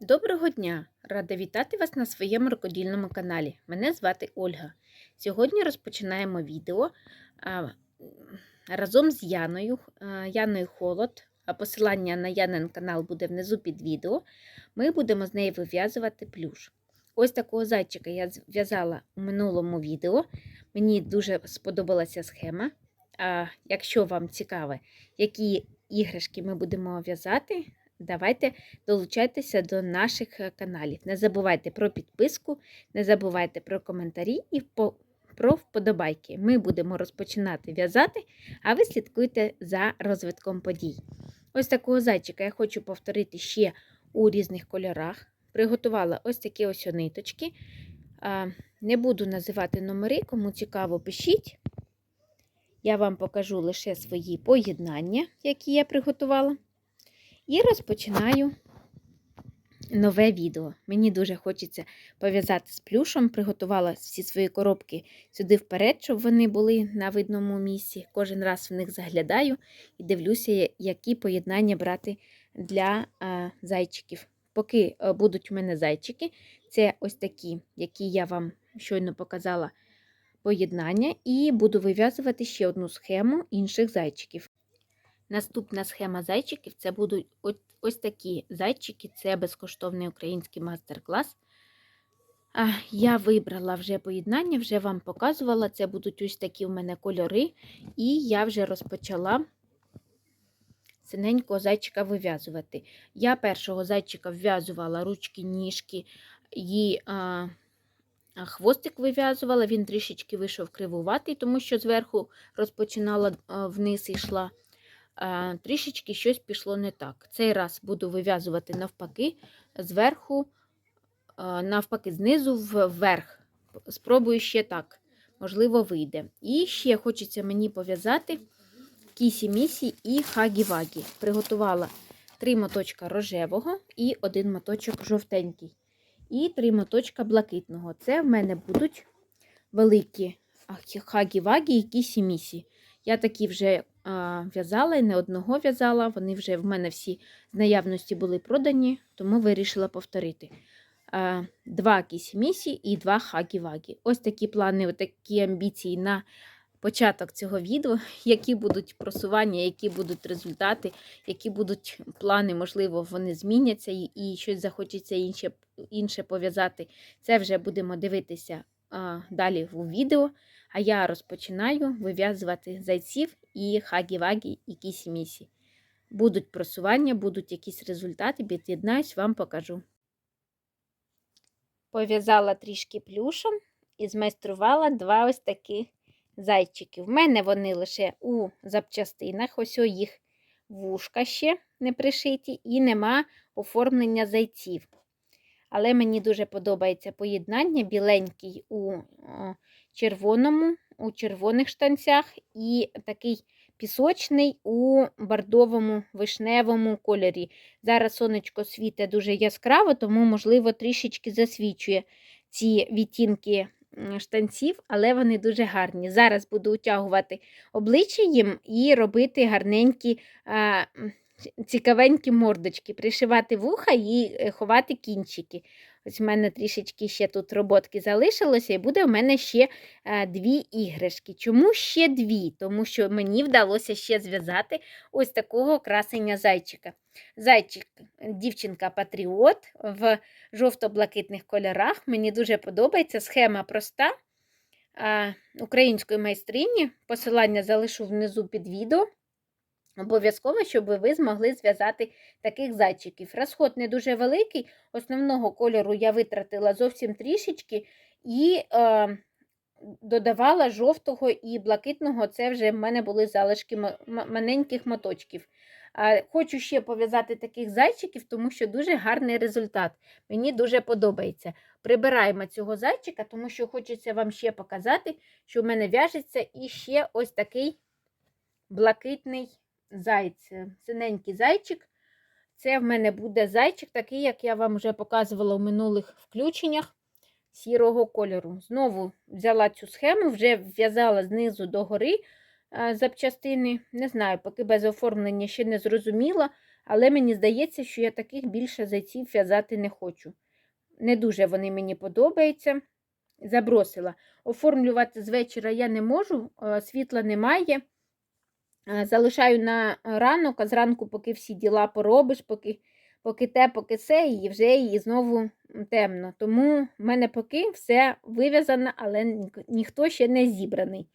Доброго дня! Рада вітати вас на своєму рукодільному каналі. Мене звати Ольга. Сьогодні розпочинаємо відео разом з Яною, Яною Холод. Посилання на Янин канал буде внизу під відео. Ми будемо з нею вив'язувати плюш. Ось такого зайчика я зв'язала у минулому відео. Мені дуже сподобалася схема. А, якщо вам цікаво, які іграшки ми будемо в'язати, давайте долучайтеся до наших е, каналів. Не забувайте про підписку, не забувайте про коментарі і про вподобайки. Ми будемо розпочинати в'язати, а ви слідкуйте за розвитком подій. Ось такого зайчика я хочу повторити ще у різних кольорах. Приготувала ось такі ось ниточки. Не буду називати номери, кому цікаво, пишіть. Я вам покажу лише свої поєднання, які я приготувала. І розпочинаю нове відео. Мені дуже хочеться пов'язати з плюшем. Приготувала всі свої коробки сюди вперед, щоб вони були на видному місці. Кожен раз в них заглядаю і дивлюся, які поєднання брати для а, зайчиків. Поки а, будуть у мене зайчики, це ось такі, які я вам щойно показала поєднання, і буду вив'язувати ще одну схему інших зайчиків. Наступна схема зайчиків це будуть ось, такі зайчики, це безкоштовний український мастер-клас. Я вибрала вже поєднання, вже вам показувала. Це будуть ось такі в мене кольори, і я вже розпочала синенького зайчика вив'язувати. Я першого зайчика вв'язувала ручки, ніжки і а, хвостик вив'язувала, він трішечки вийшов кривуватий, тому що зверху розпочинала вниз і йшла трішечки щось пішло не так. Цей раз буду вив'язувати навпаки, зверху, навпаки, знизу вверх. Спробую ще так, можливо, вийде. І ще хочеться мені пов'язати кісі-місі і хагі-вагі. Приготувала три моточка рожевого і один моточок жовтенький. І три моточка блакитного. Це в мене будуть великі хагі-вагі і кісі-місі. Я такі вже в'язала і не одного в'язала. Вони вже в мене всі з наявності були продані, тому вирішила повторити. Два кісімісі і два хагі-вагі. Ось такі плани, такі амбіції на початок цього відео, які будуть просування, які будуть результати, які будуть плани, можливо, вони зміняться і, і щось захочеться інше, інше пов'язати. Це вже будемо дивитися а, далі у відео. А я розпочинаю вив'язувати зайців і хагі-вагі і кісі-місі. Будуть просування, будуть якісь результати, під'єднаюсь, вам покажу. Пов'язала трішки плюшом і змайструвала два ось такі зайчики. В мене вони лише у запчастинах, ось о їх вушка ще не пришиті, і нема оформлення зайців. Але мені дуже подобається поєднання біленький у червоному, у червоних штанцях, і такий пісочний у бордовому вишневому кольорі. Зараз сонечко світить дуже яскраво, тому, можливо, трішечки засвічує ці відтінки штанців, але вони дуже гарні. Зараз буду утягувати обличчя їм і робити гарненькі. Цікавенькі мордочки, пришивати вуха і е, ховати кінчики. Ось в мене трішечки ще тут роботки залишилося, і буде в мене ще а, дві іграшки. Чому ще дві? Тому що мені вдалося ще зв'язати ось такого красення зайчика. Зайчик, дівчинка-патріот в жовто-блакитних кольорах. Мені дуже подобається схема проста а, української майстрині. Посилання залишу внизу під відео. Обов'язково, щоб ви змогли зв'язати таких зайчиків. Розход не дуже великий, основного кольору я витратила зовсім трішечки і е, додавала жовтого і блакитного, це вже в мене були залишки маленьких моточків. Хочу ще пов'язати таких зайчиків, тому що дуже гарний результат. Мені дуже подобається. Прибираємо цього зайчика, тому що хочеться вам ще показати, що в мене в'яжеться і ще ось такий блакитний зайць, синенький зайчик. Це в мене буде зайчик, такий, як я вам вже показувала у минулих включеннях сірого кольору. Знову взяла цю схему, вже в'язала знизу до гори запчастини. Не знаю, поки без оформлення ще не зрозуміла. Але мені здається, що я таких більше зайців в'язати не хочу. Не дуже вони мені подобаються. Забросила. Оформлювати з вечора я не можу, світла немає. Е, Залишаю на ранок, а зранку, поки всі діла поробиш, поки, поки те, поки це, і вже її знову темно. Тому в мене поки все вив'язано, але ні- ніхто ще не зібраний,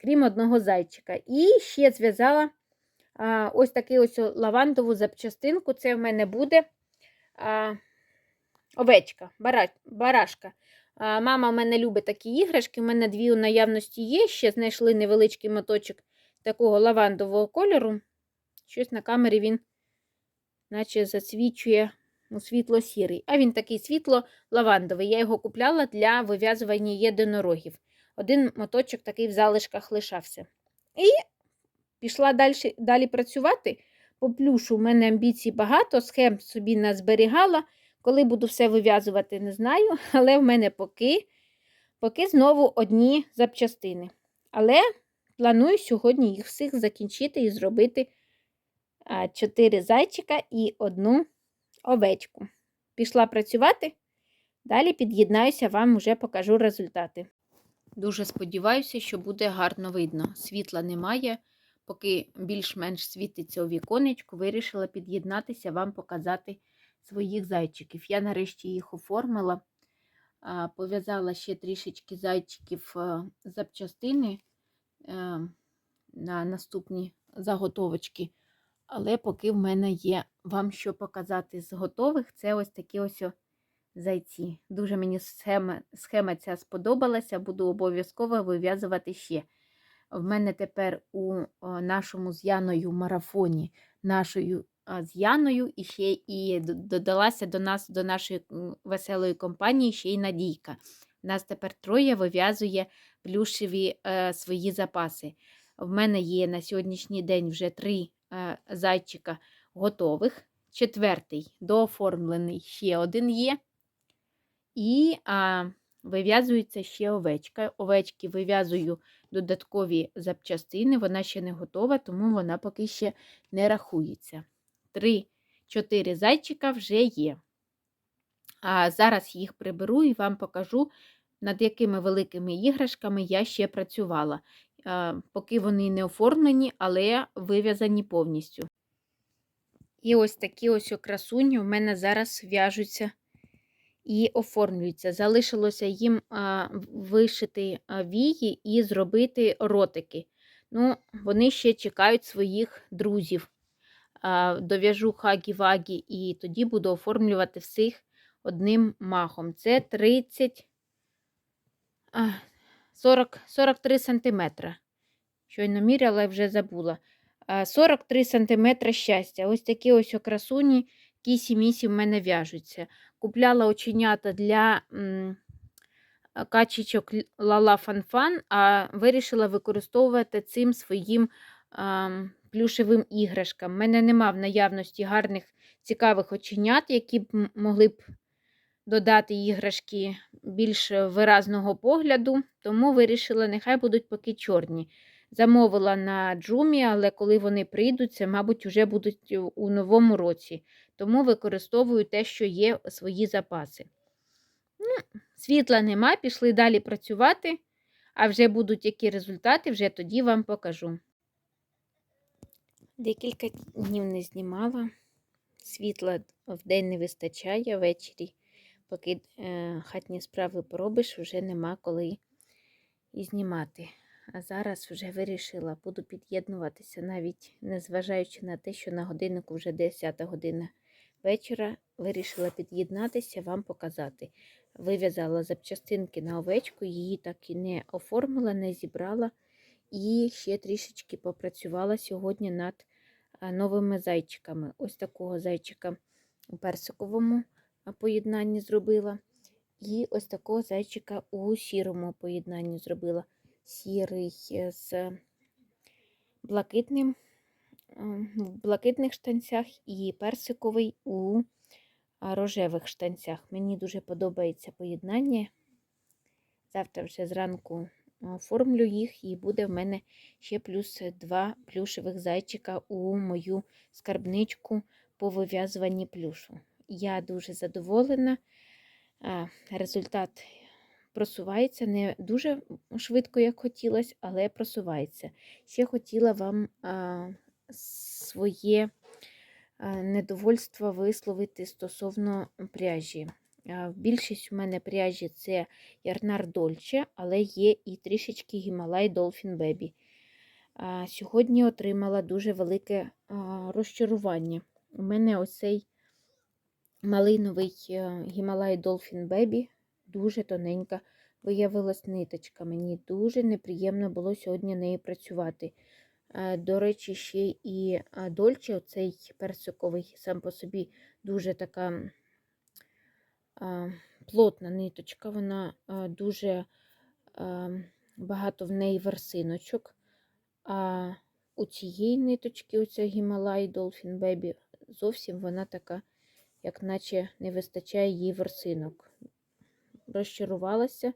крім одного зайчика. І ще зв'язала ось таку ось лавандову запчастинку. Це в мене буде а, овечка, бара, барашка. Мама в мене любить такі іграшки. У мене дві у наявності є. Ще знайшли невеличкий моточок такого лавандового кольору. Щось на камері він, наче засвічує у світло-сірий. А він такий світло-лавандовий. Я його купляла для вив'язування єдинорогів. Один моточок такий в залишках лишався. І пішла далі, далі працювати. По плюшу в мене амбіцій багато, схем собі назберігала. Коли буду все вив'язувати, не знаю. Але в мене поки, поки знову одні запчастини. Але планую сьогодні їх всіх закінчити і зробити а, чотири зайчика і одну овечку. Пішла працювати. Далі під'єднаюся, вам вже покажу результати. Дуже сподіваюся, що буде гарно видно. Світла немає. Поки більш-менш світиться у віконечку, вирішила під'єднатися, вам показати своїх зайчиків. Я нарешті їх оформила, пов'язала ще трішечки зайчиків а, запчастини е, на наступні заготовочки. Але поки в мене є вам що показати з готових, це ось такі ось зайці. Дуже мені схема, схема ця сподобалася, буду обов'язково вив'язувати ще. В мене тепер у нашому з Яною марафоні, нашою з Яною, і ще і додалася до нас, до нашої веселої компанії, ще й Надійка. Нас тепер троє вив'язує плюшеві е, свої запаси. В мене є на сьогоднішній день вже три е, зайчика готових. Четвертий дооформлений ще один є. І а, вив'язується ще овечка. Овечки вив'язую додаткові запчастини. Вона ще не готова, тому вона поки ще не рахується. Три-чотири зайчика вже є. А зараз їх приберу і вам покажу, над якими великими іграшками я ще працювала. Поки вони не оформлені, але вив'язані повністю. І ось такі ось красуні у мене зараз в'яжуться і оформлюються. Залишилося їм вишити вії і зробити ротики. Ну, вони ще чекають своїх друзів. Дов'яжу хагі-вагі і тоді буду оформлювати всіх одним махом. Це 30, а, 40, 43 сантиметра. Щойно міряла вже забула. 43 сантиметра щастя. Ось такі ось окрасуні кісі-місі в мене в'яжуться. Купляла оченята для качечок Лала Фанфан, а вирішила використовувати цим своїм а, плюшевим іграшкам. У мене нема в наявності гарних цікавих оченят, які б могли б додати іграшки більш виразного погляду, тому вирішила, нехай будуть поки чорні. Замовила на джумі, але коли вони прийдуть, це, мабуть, вже будуть у новому році. Тому використовую те, що є свої запаси. Ну, світла нема, пішли далі працювати, а вже будуть які результати, вже тоді вам покажу. Декілька днів не знімала. Світла вдень не вистачає ввечері. Поки е, хатні справи поробиш, вже нема коли і знімати. А зараз вже вирішила, буду під'єднуватися, навіть незважаючи на те, що на годиннику вже 10 година вечора, вирішила під'єднатися, вам показати. Вив'язала запчастинки на овечку, її так і не оформила, не зібрала. І ще трішечки попрацювала сьогодні над новими зайчиками. Ось такого зайчика у персиковому поєднанні зробила. І ось такого зайчика у сірому поєднанні зробила. Сірий е, з блакитним, е, в блакитних штанцях і персиковий у рожевих штанцях. Мені дуже подобається поєднання. Завтра вже зранку оформлю їх, і буде в мене ще плюс два плюшевих зайчика у мою скарбничку по вив'язуванні плюшу. Я дуже задоволена. Результат просувається не дуже швидко, як хотілося, але просувається. Ще хотіла вам своє недовольство висловити стосовно пряжі. Більшість у мене пряжі це Ярнар Дольче, але є і трішечки Гімалай Dolphin Baby. Сьогодні отримала дуже велике розчарування. У мене оцей малиновий е, Гімалай Dolphin Baby дуже тоненька виявилась ниточка. Мені дуже неприємно було сьогодні нею працювати. Е, До речі, ще і е, Дольче, оцей персиковий, сам по собі дуже така плотна ниточка, вона дуже багато в неї версиночок. А у цієї ниточки, оця Гімалай Dolphin Baby, зовсім вона така, як наче не вистачає їй версинок. Розчарувалася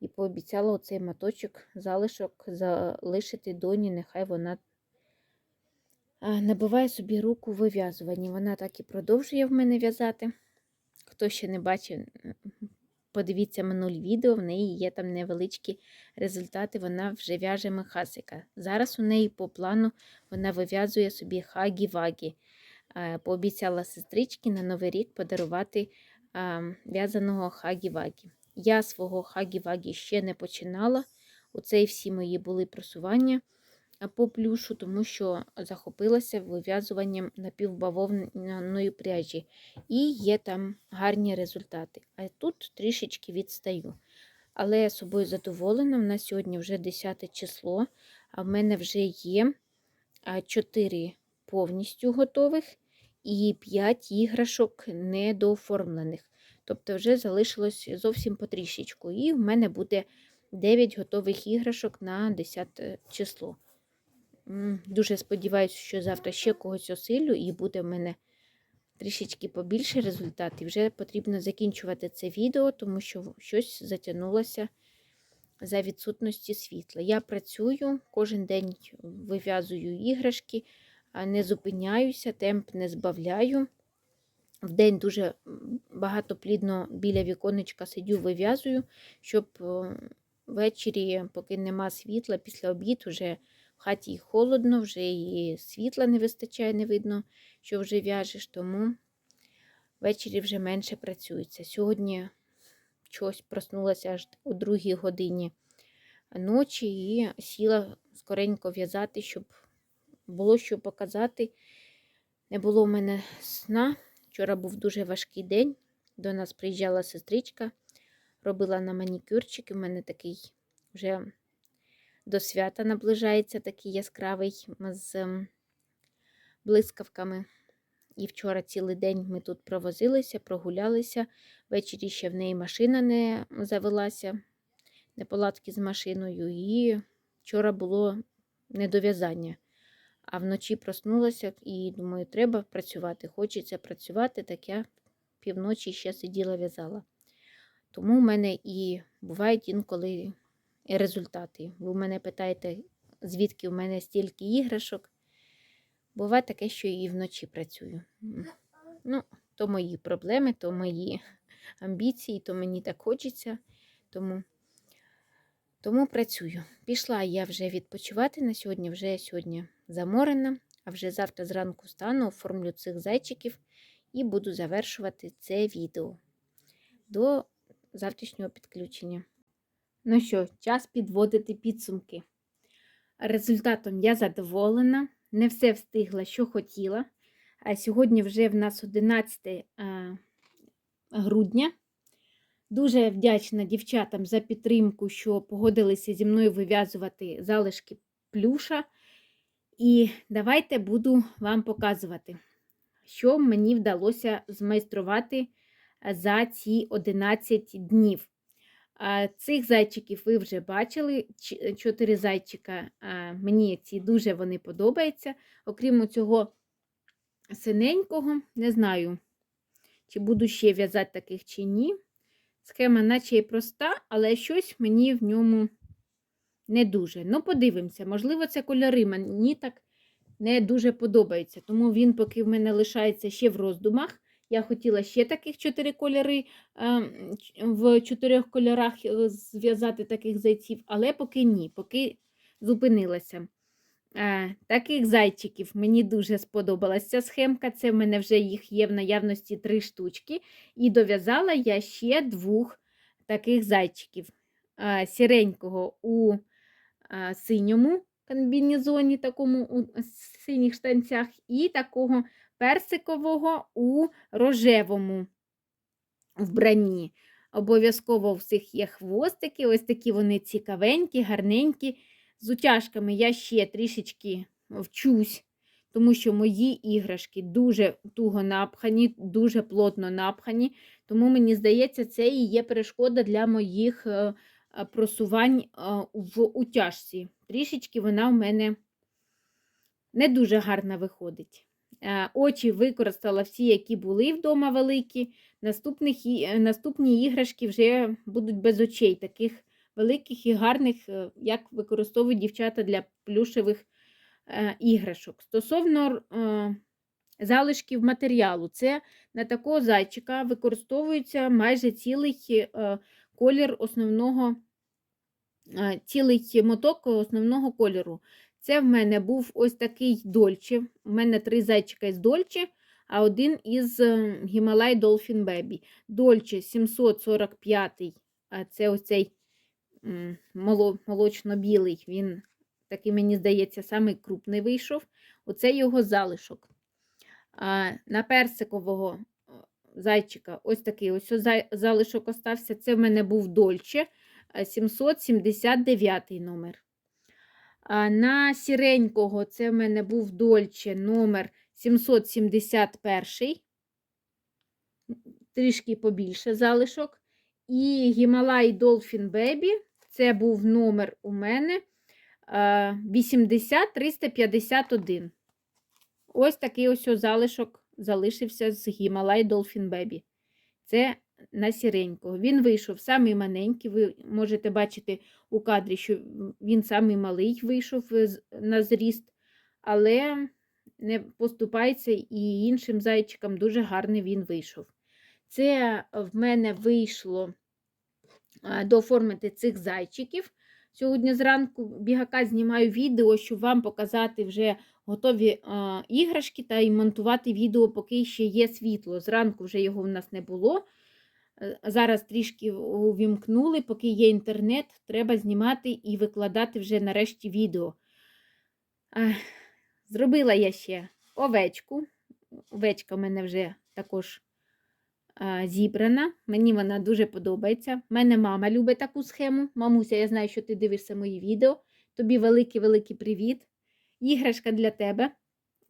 і пообіцяла оцей маточок залишок залишити доні, нехай вона набиває собі руку в вив'язуванні. Вона так і продовжує в мене в'язати. Хто ще не бачив, подивіться минулі відео, в неї є там невеличкі результати, вона вже в'яже мехасика. Зараз у неї по плану вона вив'язує собі хагі-вагі. Е, Пообіцяла сестрички на Новий рік подарувати в'язаного хагі-вагі. Я свого хагі-вагі ще не починала. Оце і всі мої були просування по плюшу, тому що захопилася вив'язуванням напівбавовняної пряжі. І є там гарні результати. А тут трішечки відстаю. Але я собою задоволена. У нас сьогодні вже 10 число, а в мене вже є 4 повністю готових і 5 іграшок недооформлених. Тобто вже залишилось зовсім потрішечку. І в мене буде 9 готових іграшок на 10 число. Дуже сподіваюся, що завтра ще когось осилю і буде в мене трішечки побільше результатів. Вже потрібно закінчувати це відео, тому що щось затягнулося за відсутності світла. Я працюю, кожен день вив'язую іграшки, не зупиняюся, темп не збавляю. Вдень дуже багатоплідно біля віконечка сидю, вив'язую, щоб ввечері, поки нема світла, після обід вже в хаті холодно, вже і світла не вистачає, не видно, що вже в'яжеш, тому ввечері вже менше працюється. Сьогодні чогось проснулася аж у другій годині ночі і сіла скоренько в'язати, щоб було що показати. Не було в мене сна. Вчора був дуже важкий день. До нас приїжджала сестричка, робила на манікюрчик. У мене такий вже до свята наближається такий яскравий з ем, блискавками. І вчора цілий день ми тут провозилися, прогулялися. Ввечері ще в неї машина не завелася, неполадки з машиною. І вчора було недов'язання. А вночі проснулася і думаю, треба працювати. Хочеться працювати, так я півночі ще сиділа в'язала. Тому в мене і бувають інколи результати. Ви в мене питаєте, звідки в мене стільки іграшок. Буває таке, що і вночі працюю. Ну, то мої проблеми, то мої амбіції, то мені так хочеться. Тому тому працюю. Пішла я вже відпочивати на сьогодні, вже сьогодні заморена, а вже завтра зранку стану, оформлю цих зайчиків і буду завершувати це відео до завтрашнього підключення. Ну що, час підводити підсумки. Результатом я задоволена, не все встигла, що хотіла. А сьогодні вже в нас 11 грудня. Дуже вдячна дівчатам за підтримку, що погодилися зі мною вив'язувати залишки плюша. І давайте буду вам показувати, що мені вдалося змайструвати за ці 11 днів. Цих зайчиків ви вже бачили. Чотири зайчика. Мені ці дуже вони подобаються. Окрім цього синенького, не знаю, чи буду ще в'язати таких чи ні. Схема, наче і проста, але щось мені в ньому не дуже. Ну, подивимося, можливо, це кольори мені так не дуже подобаються. Тому він поки в мене лишається ще в роздумах. Я хотіла ще таких чотири кольори е, в чотирьох кольорах е, зв'язати таких зайців, але поки ні, поки зупинилася. Е, Таких зайчиків мені дуже сподобалася ця схемка. Це в мене вже їх є в наявності три штучки. І дов'язала я ще двох таких зайчиків. Сіренького у синьому комбінезоні, такому у синіх штанцях, і такого персикового у рожевому вбранні. Обов'язково у всіх є хвостики, ось такі вони цікавенькі, гарненькі. З утяжками я ще трішечки вчусь, тому що мої іграшки дуже туго напхані, дуже плотно напхані. Тому мені здається, це і є перешкода для моїх е, просувань е, в утяжці. Трішечки вона в мене не дуже гарно виходить. Е, Очі використала всі, які були вдома великі. Наступних, е, наступні іграшки вже будуть без очей, таких великих і гарних, е, як використовують дівчата для плюшевих е, іграшок. Стосовно е, залишків матеріалу, це на такого зайчика використовується майже цілий е, колір основного, е, цілий моток основного кольору. Це в мене був ось такий дольче. У мене три зайчика із дольче, а один із е, Гімалай Dolphin Baby. Дольче 745, а це ось цей молочно-білий. Він такий, мені здається, самий крупний вийшов. Оце його залишок. На персикового е, зайчика ось такий ось залишок остався. Це в мене був дольче, е, 779 номер. А на сіренького це в мене був дольче номер 771, трішки побільше залишок. І Гімалай Dolphin Baby це був номер у мене а, 80351. Ось такий ось залишок залишився з Гімалай Dolphin Baby. Це на сіренького. Він вийшов самий маленький. Ви можете бачити у кадрі, що він самий малий вийшов на зріст, але не поступається і іншим зайчикам дуже гарний він вийшов. Це в мене вийшло дооформити цих зайчиків. Сьогодні зранку бігака знімаю відео, щоб вам показати вже готові а, іграшки та й монтувати відео, поки ще є світло. Зранку вже його в нас не було. Е, Зараз трішки увімкнули, поки є інтернет, треба знімати і викладати вже нарешті відео. Ех, Зробила я ще овечку. Овечка в мене вже також а, зібрана. Мені вона дуже подобається. У мене мама любить таку схему. Мамуся, я знаю, що ти дивишся мої відео. Тобі великий-великий привіт. Іграшка для тебе,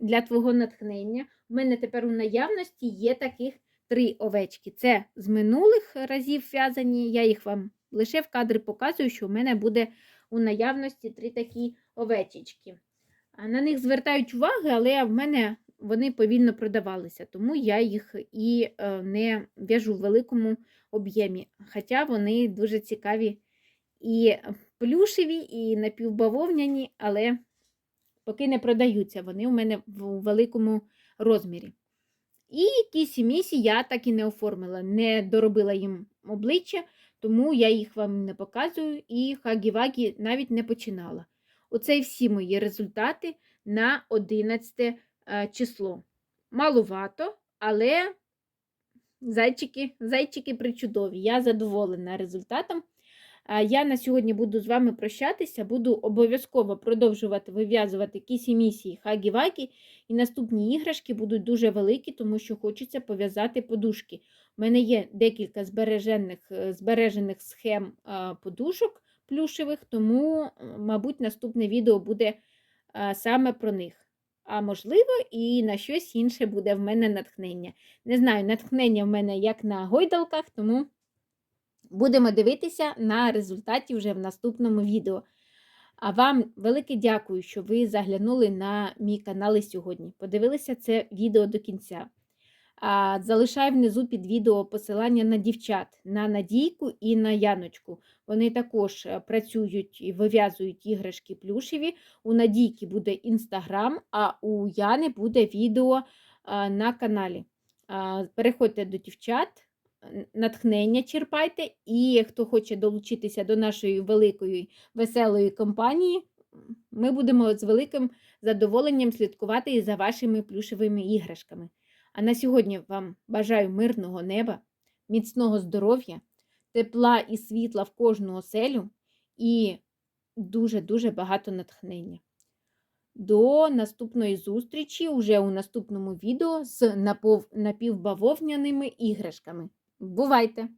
для твого натхнення. У мене тепер у наявності є таких три овечки. Це з минулих разів в'язані. Я їх вам лише в кадрі показую, що в мене буде у наявності три такі овечечки. На них звертають уваги, але в мене вони повільно продавалися, тому я їх і е, не в'яжу в великому об'ємі. Хоча вони дуже цікаві і плюшеві, і напівбавовняні, але поки не продаються, вони у мене в великому розмірі. І кісі місі я так і не оформила, не доробила їм обличчя, тому я їх вам не показую і хагі-вагі навіть не починала. Оце всі мої результати на 11 е, число. Малувато, але зайчики, зайчики причудові. Я задоволена результатом. Я на сьогодні буду з вами прощатися, буду обов'язково продовжувати вив'язувати кісі місії хагі-вагі, і наступні іграшки будуть дуже великі, тому що хочеться пов'язати подушки. У мене є декілька збережених, е, збережених схем подушок плюшевих, тому, мабуть, наступне відео буде саме про них. А можливо, і на щось інше буде в мене натхнення. Не знаю, натхнення в мене як на гойдалках, тому будемо дивитися на результаті вже в наступному відео. А вам велике дякую, що ви заглянули на мій канал сьогодні. Подивилися це відео до кінця. А, залишаю внизу під відео посилання на дівчат, на Надійку і на Яночку. Вони також е, працюють і вив'язують іграшки плюшеві. У Надійки буде інстаграм, а у Яни буде відео на каналі. Переходьте до дівчат, натхнення черпайте, і хто хоче долучитися до нашої великої веселої компанії, ми будемо з великим задоволенням слідкувати і за вашими плюшевими іграшками. А на сьогодні вам бажаю мирного неба, міцного здоров'я, тепла і світла в кожну оселю і дуже-дуже багато натхнення. До наступної зустрічі уже у наступному відео з напівбавовняними іграшками. Бувайте!